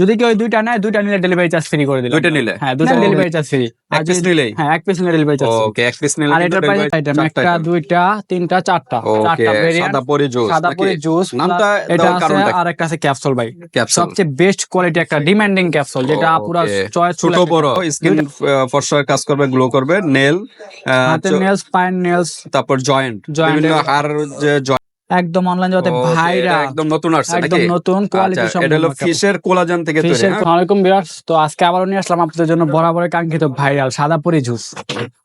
যদি কেউ দুইটা নেয় দুইটা নিলে ডেলিভারি চার্জ ফ্রি করে দিলাম দুইটা নিলে? হ্যাঁ দুইটা ডেলিভারি চার্জ ফ্রি এক পিস নিলেই? হ্যাঁ এক পিস নিলে ডেলিভারি চার্জ ওকে এক পিস নিলে আর এটার প্রাইস আইটেম একটা দুইটা তিনটা চারটা। চারটা ভেরিয়েন্ট সাদা পরি জুস সাদা পরি জুস নামটা এটা আছে আর একটা আছে ক্যাপসুল ভাই। ক্যাপসুল সবচেয়ে বেস্ট কোয়ালিটি একটা ডিমান্ডিং ক্যাপসুল যেটা পুরো চয়েস ছোট বড় স্কিন ফর্সার কাজ করবে গ্লো করবে নেল হাতের নেলস পায়ের নেলস তারপর জয়েন্ট বিভিন্ন হাড় যে একদম অনলাইন জগতে okay, ভাইরা একদম নতুন আসছে একদম নতুন কোয়ালিটি আচ্ছা এটা হলো ফিশের কোলাজেন থেকে তৈরি ফিশের হ্যাঁ? আলাইকুম ভিউয়ার্স তো আজকে আবার নিয়ে আসলাম আপনাদের জন্য বরাবর কাঙ্ক্ষিত ভাইরাল সাদা পরি জুস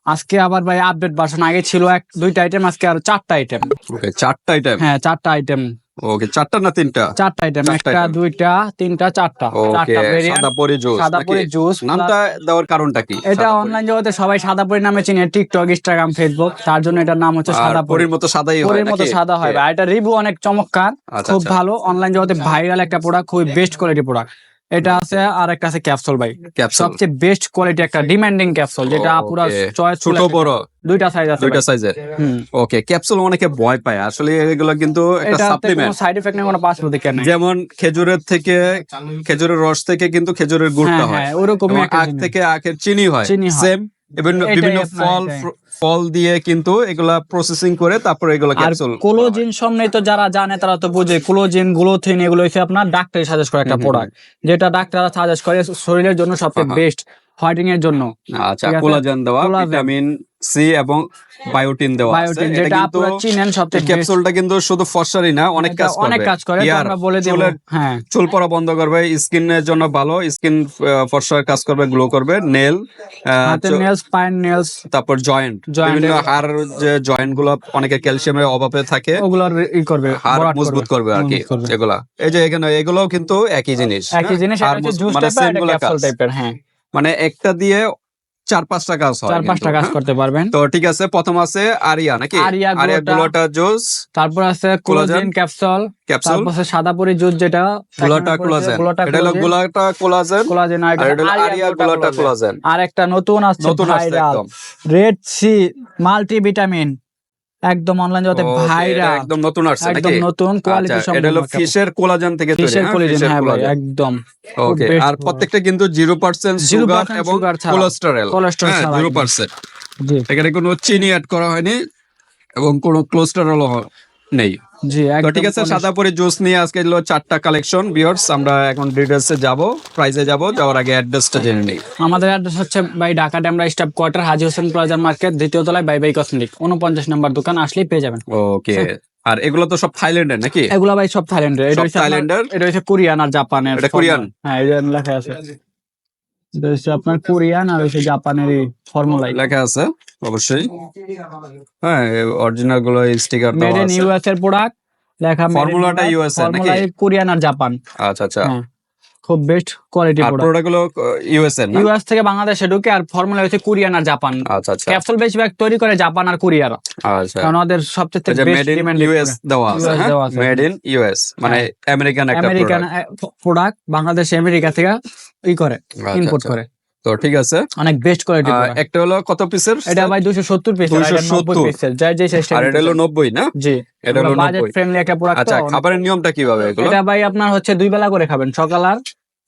আজকে আবার ভাই আপডেট ভার্সন আগে ছিল এক দুইটা আইটেম আজকে আর চারটা আইটেম ওকে চারটা আইটেম হ্যাঁ চারটা আইটেম ওকে চারটা না তিনটা? চারটা আইটেম একটা দুইটা তিনটা চারটা। ওকে চারটা সাদা পরি জুস সাদা পরি জুস নামটা দেওয়ার কারণটা কি? এটা অনলাইন জগতে সবাই সাদা পরি নামে চিনে টিকটক ইনস্টাগ্রাম ফেসবুক তার জন্য এটার নাম হচ্ছে সাদা পরির মতো সাদাই হয় পরির মতো সাদা হয় ভাই। এটা রিভিউ অনেক চমৎকার আচ্ছা, খুব আচ্ছা। ভালো। অনলাইন জগতে ভাইরাল একটা প্রোডাক্ট খুবই বেস্ট কোয়ালিটি প্রোডাক্ট এটা আছে আর একটা আছে ক্যাপসুল ভাই। সবচেয়ে বেস্ট কোয়ালিটি একটা ডিমান্ডিং ক্যাপসুল যেটা পুরো চয়েস ছোট বড়। দুইটা সাইজ আছে দুইটা। সাইজের হুম। ওকে ক্যাপসুল অনেকে ভয় পায়। আসলে এগুলো কিন্তু একটা সাপ্লিমেন্ট কোনো সাইড এফেক্ট নেই কোনো পাশ হতে কেন যেমন খেজুরের থেকে খেজুরের রস থেকে কিন্তু খেজুরের গুড়টা হ্যাঁ হয়। হ্যাঁ ওরকমই আখ থেকে আখের চিনি হয়। চিনি হয়। সেম বিভিন্ন বিভিন্ন ফল ফল দিয়ে কিন্তু এগুলা প্রসেসিং করে তারপরে এগুলো আর ক্যাপসুল কোলোজিন তো যারা জানে তারা তো বুঝে। কোলোজিন গ্লোথিন এগুলো হচ্ছে আপনার ডাক্তারি সাজেস্ট করে একটা প্রোডাক্ট যেটা ডাক্তাররা সাজেস্ট করে শরীরের জন্য সবচেয়ে বেস্ট হোয়াইটিং এর জন্য। আচ্ছা কোলাজেন দেওয়া। ভিটামিন সি এবং বায়োটিন দেওয়া আছে। বায়োটিন এটা যেটা কিন্তু আপনারা চিনেন সবচেয়ে ক্যাপসুলটা কিন্তু শুধু ফর্সারই না অনেক কাজ করবে অনেক কাজ করে আমরা বলে দেব হ্যাঁ। চুল পড়া বন্ধ করবে স্কিনের জন্য ভালো স্কিন ফর্সার কাজ করবে গ্লো করবে নেল হাতের নেলস পায়ের নেলস। তারপর জয়েন্ট। বিভিন্ন হাড় যে জয়েন্টগুলো অনেকে ক্যালসিয়ামের অভাবে থাকে ওগুলো ই করবে হাড় মজবুত করবে আর কি মজবুত করবে। এগুলা। এই যে এখানে এগুলোও কিন্তু একই জিনিস একই হ্যাঁ? জিনিস এটা জুস মানে টাইপের ক্যাপসুল টাইপের হ্যাঁ। মানে একটা দিয়ে চার পাঁচটা কাজ হয় চার পাঁচটা কাজ হ্যাঁ? করতে পারবেন। তো ঠিক আছে প্রথম আছে আরিয়া নাকি? আরিয়া গ্লোটা। জুস। তারপর আছে কোলাজেন? ক্যাপসুল। ক্যাপসুল? তারপর আছে সাদা পরি জুস যেটা গ্লোটা কোলাজেন। এটা হলো গ্লোটা কোলাজেন কোলাজেন আর আরিয়া গ্লোটা কোলাজেন। আর একটা নতুন আছে নতুন আছে রেড সি মাল্টি ভিটামিন একদম অনলাইন জগতে ভাইরা। একদম নতুন আসছে একদম নতুন কোয়ালিটি আচ্ছা এটা হলো ফিশের কোলাজেন থেকে তৈরি ফিশের হ্যাঁ? কোলাজেন হ্যাঁ ভাই একদম। ওকে আর প্রত্যেকটা কিন্তু জিরো পার্সেন্ট 0% সুগার এবং কোলেস্টেরল কোলেস্টেরল Cholesterol ছাড়া জিরো একদম। জি। এখানে কোনো চিনি অ্যাড করা হয়নি এবং কোনো কোলেস্টেরল নেই। জি তো একদম ঠিক আছে সাদা পরে জুস নিয়ে আজকে এলো চারটা কালেকশন বিয়ার্স আমরা এখন ডিটেলসে যাব প্রাইজে যাব যাওয়ার আগে অ্যাড্রেসটা জেনে নিই। আমাদের অ্যাড্রেস হচ্ছে ভাই ঢাকা ড্যামরা স্টাফ কোয়ার্টার হাজি হোসেন প্লাজার মার্কেট দ্বিতীয় তলায় বাই বাই কসমেটিক উনপঞ্চাশ নম্বর দোকান আসলেই পেয়ে যাবেন। ওকে আর এগুলো তো সব থাইল্যান্ডের নাকি? এগুলো ভাই সব থাইল্যান্ডের এটা হচ্ছে থাইল্যান্ডের? এটা হচ্ছে কোরিয়ান আর জাপানের এটা কোরিয়ান? হ্যাঁ এটা লেখা আছে। এটা হচ্ছে আপনার কোরিয়ান আর হচ্ছে জাপানের ফর্মুলাই লেখা আছে অবশ্যই। হ্যাঁ অরিজিনালগুলো স্টিকার মেড ইন ইউএস এর প্রোডাক্ট লেখা ফর্মুলাটা US এর নাকি? কোরিয়ান আর জাপান। আচ্ছা আচ্ছা। হ্যাঁ খুব বেস্ট কোয়ালিটি প্রোডাক্টগুলো ইউএস এর ইউএস থেকে বাংলাদেশে ঢুকে আর ফর্মুলা হচ্ছে কোরিয়ান আর জাপান। আচ্ছা আচ্ছা। ক্যাপসুল বেশিরভাগ তৈরি করে জাপান আর কোরিয়ার। আচ্ছা। কারণ ওদের সবচেয়ে বেস্ট ডিমান্ড ইউএস দেওয়া আছে হ্যাঁ। মেড ইন ইউএস মানে আমেরিকান একটা American product product Bangladesh America থেকে। ই করে ইম্পোর্ট আচ্ছা। করে। তো ঠিক আছে। অনেক বেস্ট কোয়ালিটি একটা হলো কত পিসের এটা ভাই দুশো সত্তর পিস 270 পিসের যাই যে আর এটা হলো নব্বই না? জি। এটা হলো বাজেট ফ্রেন্ডলি একটা প্রোডাক্ট আচ্ছা খাবারের নিয়মটা কীভাবে এগুলো? এটা ভাই আপনার হচ্ছে দুই বেলা করে খাবেন সকাল আর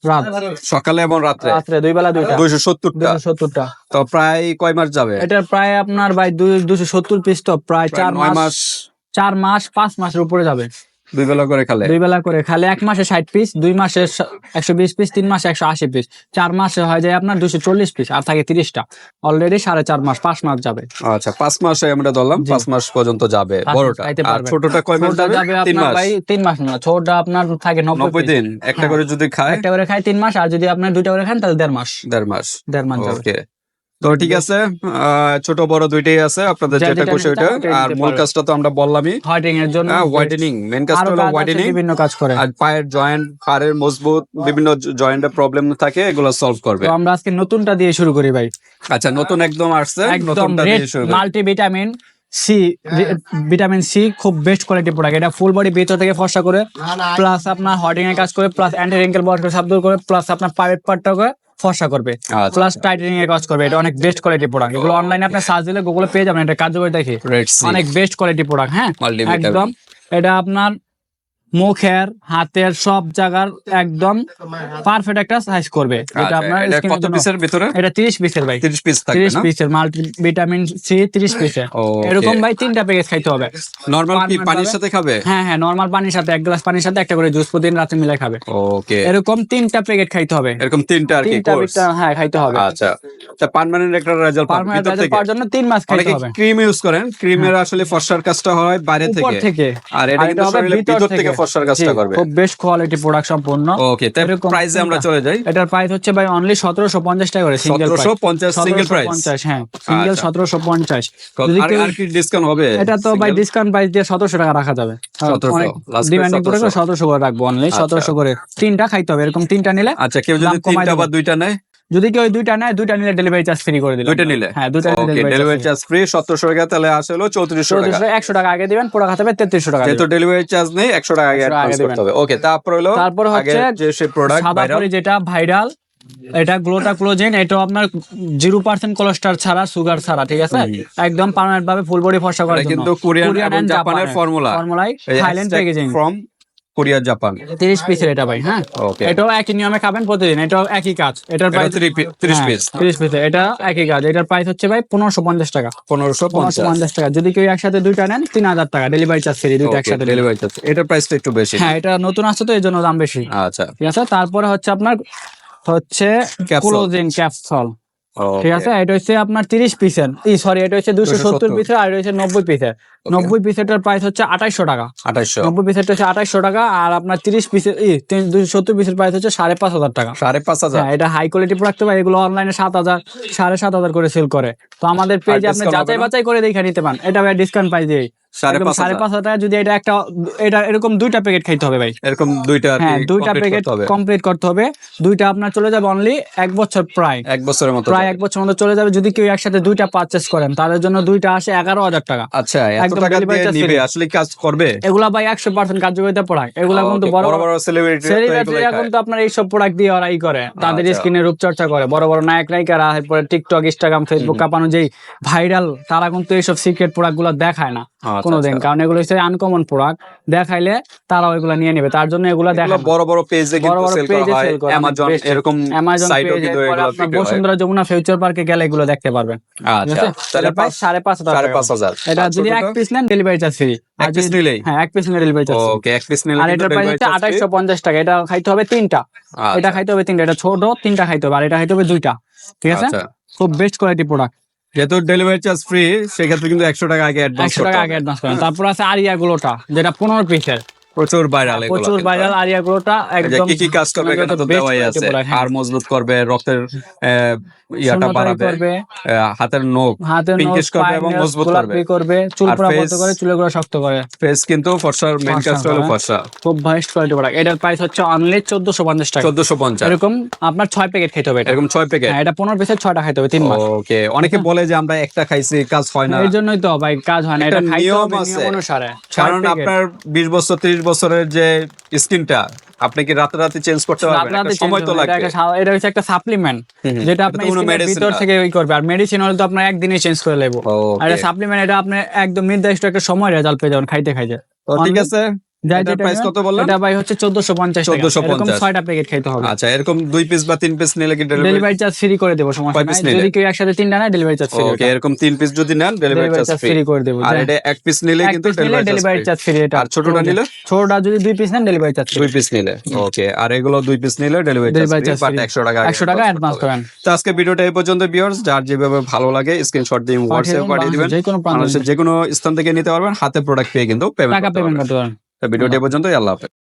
রাত। সকালে এবং রাত্রে? রাত্রে দুই বেলা দুইটা। দুইশো সত্তরটা? দুশো সত্তরটা। তো প্রায় কয় মাস যাবে? এটা প্রায় আপনার ভাই দুই দুশো সত্তর পিস তো প্রায় প্রায় চার মাস মাস। চার মাস পাঁচ মাসের উপরে যাবে। দুই বেলা করে খালে? দুই বেলা করে খালে। এক মাসে ষাট পিস দুই মাসে একশো বিশ পিস তিন মাসে একশো আশি পিস চার মাসে হয়ে যায় আপনার দুশো চল্লিশ পিস আর থাকে তিরিশটা। অলরেডি সাড়ে চার মাস পাঁচ মাস যাবে। আচ্ছা পাঁচ মাসে আমরা ধরলাম পাঁচ মাস পর্যন্ত যাবে বড়টা। আর ছোটটা কয় মাস যাবে? তিন মাস। ভাই তিন মাস না ছোটটা আপনার থাকে নব্বই দিন। একটা হ্যাঁ। করে যদি খায়? একটা করে খায় তিন মাস আর যদি আপনার দুইটা করে খান তাহলে দেড় মাস। দেড় মাস। দেড় মাস যাবে। ওকে। তো ঠিক আছে আহ, ছোট বড় দুইটাই আছে আপনাদের যেটা খুশি ওইটা। আর মূল কাজটা তো আমরা বললামই। হোয়াইটিং এর জন্য হোয়াইটেনিং মেন কাজটা হলো কাজ হোয়াইটেনিং বিভিন্ন কাজ করে। আর পায়ের জয়েন্ট হাড়ের মজবুত বিভিন্ন জয়েন্টের প্রবলেম থাকে এগুলো সলভ করবে। তো আমরা আজকে নতুনটা দিয়ে শুরু করি ভাই। আচ্ছা নতুন একদম আসছে একদম নতুনটা দিয়ে শুরু করি। Multivitamin C vitamin C খুব বেস্ট কোয়ালিটি প্রোডাক্ট এটা ফুল বডি ভিতর থেকে ফর্সা করে প্লাস আপনার হর্ডিং এর কাজ করে প্লাস অ্যান্টি রিঙ্কেল বডি সাব দূর করে প্লাস আপনার প্রাইভেট পার্টটা করে ফর্সা করবে আচ্ছা প্লাস টাইটেনিং এর কাজ করবে এটা অনেক বেস্ট কোয়ালিটি প্রোডাক্ট এগুলো অনলাইনে আপনি সার্চ দিলে গুগলে পেয়ে যাবেন এটা কার্যকরী দেখে। অনেক বেস্ট কোয়ালিটি প্রোডাক্ট হ্যাঁ? একদম এটা আপনার মুখের হাতের সব জায়গার একদম পারফেক্ট একটা সাইজ করবে। আচ্ছা, আপনার এটা এর কত পিসের ভিতরে? এটা তিরিশ পিসের ভাই। তিরিশ পিস থাকবে তিরিশ না? পিসের মাল্টি ভিটামিন সি তিরিশ পিসের এরকম ভাই তিনটা প্যাকেজ খাইতে হবে। নর্মাল কি পানির সাথে খাবে? হ্যাঁ হ্যাঁ নর্মাল পানির সাথে এক গ্লাস পানির সাথে একটা করে জুস প্রতিদিন রাতে মিলাই খাবে। ওকে এরকম তিনটা প্যাকেট খাইতে হবে। এরকম তিনটা আর কি তিনটা কোর্স হ্যাঁ খাইতে হবে। আচ্ছা। তা পার্মানেন্ট একটা রেজাল্ট পারমানেন্ট থেকে পাওয়ার জন্য তিন মাস খাইতে হবে। ক্রিম ইউজ করেন। ক্রিমের আসলে ফর্সার কাজটা হয় বাইরে থেকে। আর এটা কিন্তু ভিতর থেকে ফর্সার কাজটা করবে। খুব বেস্ট কোয়ালিটি প্রোডাক্ট সম্পূর্ণ। ওকে তাই প্রাইসে আমরা চলে যাই। এটার প্রাইস হচ্ছে ভাই অনলি সতেরোশো পঞ্চাশ টাকা করে সিঙ্গেল সতেরোশো পঞ্চাশ সিঙ্গেল প্রাইস পঞ্চাশ হ্যাঁ সিঙ্গেল আচ্ছা। পঞ্চাশ। যদি আর কি ডিসকাউন্ট হবে? এটা তো ভাই ডিসকাউন্ট প্রাইস দিয়ে সতেরোশো টাকা রাখা যাবে। 1700, ডিমান্ডিং করে 1700 করে রাখব অনলি আচ্ছা। সতেরোশো করে। তিনটা খাইতে হবে এরকম তিনটা নিলে আচ্ছা কেউ যদি তিনটা বা দুইটা নেয়? যদি কেউ দুইটা নেয় দুইটা নিলে ডেলিভারি চার্জ ফ্রি করে দিলাম। দুইটা নিলে? হ্যাঁ দুইটা নিলে ডেলিভারি চার্জ ফ্রি সতেরোশো টাকা তাহলে আসে হলো চৌত্রিশশো টাকা। একশো টাকা আগে দিবেন পুরো খাতে হবে তেত্রিশশো টাকা যেহেতু ডেলিভারি চার্জ নেই একশো টাকা আগে অ্যাডভান্স করতে হবে। ওকে তারপর হলো তারপর হচ্ছে যে সে প্রোডাক্ট পরি যেটা ভাইরাল এটা গ্লোটা ক্লোজেন এটা আপনার জিরো পার্সেন্ট কোলেস্ট্রল ছাড়া সুগার ছাড়া ঠিক আছে? একদম পার্মানেন্ট ভাবে ফুল বডি ফর্সা করার জন্য। কিন্তু কোরিয়ান এবং জাপানের formula ফর্মুলাই Thailand packaging from Korea Japan তিরিশ পিসের এটা ভাই হ্যাঁ? এটাও একই নিয়মে খাবেন প্রতিদিন এটাও একই কাজ। এটার এটা প্রাইস তিরিশ পিস তিরিশ পিসের এটা একই কাজ। এটার প্রাইস হচ্ছে ভাই পনেরোশো পঞ্চাশ টাকা। পনেরোশো পনেরোশো পঞ্চাশ পঞ্চাশ টাকা। যদি কেউ একসাথে দুইটা নেন তিন হাজার টাকা। ডেলিভারি চার্জ ফ্রি দুইটা একসাথে ডেলিভারি চার্জ এটার প্রাইসটা একটু বেশি। হ্যাঁ এটা নতুন আসছে তো এই জন্য দাম বেশি। আচ্ছা। ঠিক আছে? তারপরে হচ্ছে আপনার হচ্ছে। ক্লোজিং ক্যাপসল. ঠিক আছে এটা হচ্ছে আপনার তিরিশ পিসের। ই সরি এটা হচ্ছে দুশো সত্তর পিসের আর এটা হচ্ছে নব্বই পিসের। নব্বই পিসেরটার প্রাইস হচ্ছে আঠাইশশো টাকা। আঠাইশশো। নব্বই পিসেরটা হচ্ছে আঠাইশশো টাকা আর আপনার তিরিশ পিসের ই দুশো সত্তর পিসের প্রাইস হচ্ছে সাড়ে পাঁচ হাজার টাকা। সাড়ে পাঁচ হাজার। হ্যাঁ এটা হাই কোয়ালিটি প্রোডাক্ট ভাই এগুলো অনলাইনে সাত হাজার সাড়ে সাত হাজার করে সেল করে। তো আমাদের পেজে আপনি যাচাই বাছাই করে দেখে নিতে পারেন। এটা ভাই ডিসকাউন্ট প্রাইস দিয়ে সাড়ে পাঁচ হাজার। টাকা যদি এটা একটা এটা এরকম দুইটা প্যাকেট খাইতে হবে ভাই। এরকম দুইটা হ্যাঁ দুইটা প্যাকেট কমপ্লিট করতে হবে। দুইটা আপনার চলে যাবে অনলি এক বছর প্রায়। এক বছরের মতো প্রায় এক বছর মতো চলে যাবে যদি কেউ একসাথে দুইটা পারচেস করেন তাদের জন্য দুইটা আসে এগারো হাজার টাকা। আচ্ছা একদম টাকা delivery দিয়ে charge নিবে আসলে কাজ করবে? এগুলা ভাই একশো পার্সেন্ট কার্যকারিতা এগুলা কিন্তু বড় বড় বড় সেলিব্রিটি সেলিব্রিটিরা কিন্তু আপনার এইসব প্রোডাক্ট দিয়ে ওরা ই করে তাদের আচ্ছা। স্কিনে রূপচর্চা করে। বড় বড় নায়ক নায়িকারা এরপরে টিকটক ইনস্টাগ্রাম ফেসবুক কাপানো যেই ভাইরাল তারা কিন্তু এইসব সিক্রেট প্রোডাক্টগুলো দেখায় না। আচ্ছা, কোনোদিন। কারণ এগুলো হচ্ছে আনকমন প্রোডাক্ট দেখাইলে তারা ওইগুলো নিয়ে নেবে। তার জন্য এগুলো দেখায় না। বড় বড় পেজে বড় সেল করা হয়। অ্যামাজন এরকম অ্যামাজন বসুন্ধরা যমুনা ফিউচার পার্কে গেলে এগুলো দেখতে পারবেন। আচ্ছা তাহলে প্রাইস সাড়ে পাঁচ হাজার সাড়ে। পাঁচ হাজার। এটা যদি এক পিস নেন ডেলিভারি চার্জ ফ্রি এক পিস নিলেই? হ্যাঁ এক পিস নিলে ডেলিভারি চার্জ ওকে এক পিস নিলে আর এটার প্রাইস হচ্ছে আঠাইশশো পঞ্চাশ টাকা। এটা খাইতে হবে তিনটা। এটা খাইতে হবে তিনটা। এটা ছোট তিনটা খাইতে হবে। আর এটা খাইতে হবে দুইটা। ঠিক আছে? আচ্ছা। খুব বেস্ট কোয়ালিটি প্রোডাক্ট যেহেতু ডেলিভারি চার্জ ফ্রি সেক্ষেত্রে কিন্তু একশো টাকা আগে অ্যাডভান্স একশো টাকা আগে অ্যাডভান্স করেন। তারপর আছে আরিয়া গুলোটা যেটা পনেরো পিসের প্রচুর ভাইরাল প্রচুর ভাইরাল আরিয়া গুলোটা একদম কি কি কাজ করবে এখানে তো দেওয়াই আছে? হ্যাঁ। আর মজবুত করবে রক্তের ইয়াটা বাড়াবে হাতের নখ pinkish করবে এবং মজবুত করবে। করবে চুল করে চুলগুলো শক্ত করে। ফেস কিন্তু ফর্সার মেন ফর্সা কাজটা হলো ফর্সা খুব কোয়ালিটি প্রোডাক্ট এটার প্রাইস হচ্ছে অনলি চোদ্দশো পঞ্চাশ টাকা। চোদ্দশো পঞ্চাশ। এরকম আপনার ছয় প্যাকেট খেতে হবে এরকম ছয় প্যাকেট হ্যাঁ এটা পনেরো পিসের ছয়টা খাইতে হবে তিন মাস। ওকে অনেকে বলে যে আমরা একটা খাইছি কাজ হয় না। এই জন্যই তো ভাই কাজ হয় না। এটা খাইতে হবে নিয়ম অনুসারে। কারণ আপনার বিশ বছর ত্রিশ বছরের যে স্কিনটা আপনি কি রাতে রাতে চেঞ্জ করতে পারবেন? একটা সময় তো লাগবে এটা হচ্ছে একটা সাপ্লিমেন্ট যেটা আপনি ভিতর থেকে ওই করবে। আর মেডিসিন হলে তো আপনার একদিনে চেঞ্জ করে নেব আর সাপ্লিমেন্ট এটা আপনি একদম নির্দিষ্ট একটা সময় রেজাল্ট পেয়ে যাবেন খাইতে খাইতে। তো ঠিক আছে। যাই এটার যেটা price নেবেন, কত বললেন? এটা ভাই হচ্ছে চোদ্দশো পঞ্চাশ 1450 ছয়টা প্যাকেট হবে। আচ্ছা এরকম দুই পিস বা তিন পিস নিলে কি ডেলিভারি চার্জ ফ্রি করে দেবো সমস্যা নাই। যদি কেউ একসাথে তিনটা নেয় ডেলিভারি চার্জ ফ্রি ওকে এরকম তিন পিস যদি নেন delivery delivery charge charge free free করে দেবো আর এটা এক পিস নিলে কিন্তু ডেলিভারি ডেলিভারি চার্জ ফ্রি এটা আর ছোটটা নিলে? ছোটটা যদি দুই পিস নেন ডেলিভারি চার্জ দুই পিস নিলে ওকে আর এগুলো দুই পিস নিলে ডেলিভারি চার্জ বাট free। একশো টাকা আগে একশো টাকা অ্যাডভান্স করেন তো আজকে ভিডিওটা এই পর্যন্ত ভিউয়ার্স যার যেভাবে ভালো লাগে স্ক্রিনশট দিয়ে হোয়াটসঅ্যাপ দিন, পাঠিয়ে দিবেন। যে কোনো স্থান থেকে নিতে পারবেন হাতে প্রোডাক্ট পেয়ে কিন্তু পেমেন্ট পারেন ভিডিওটি পর্যন্তই আল্লাহ হাফেজ।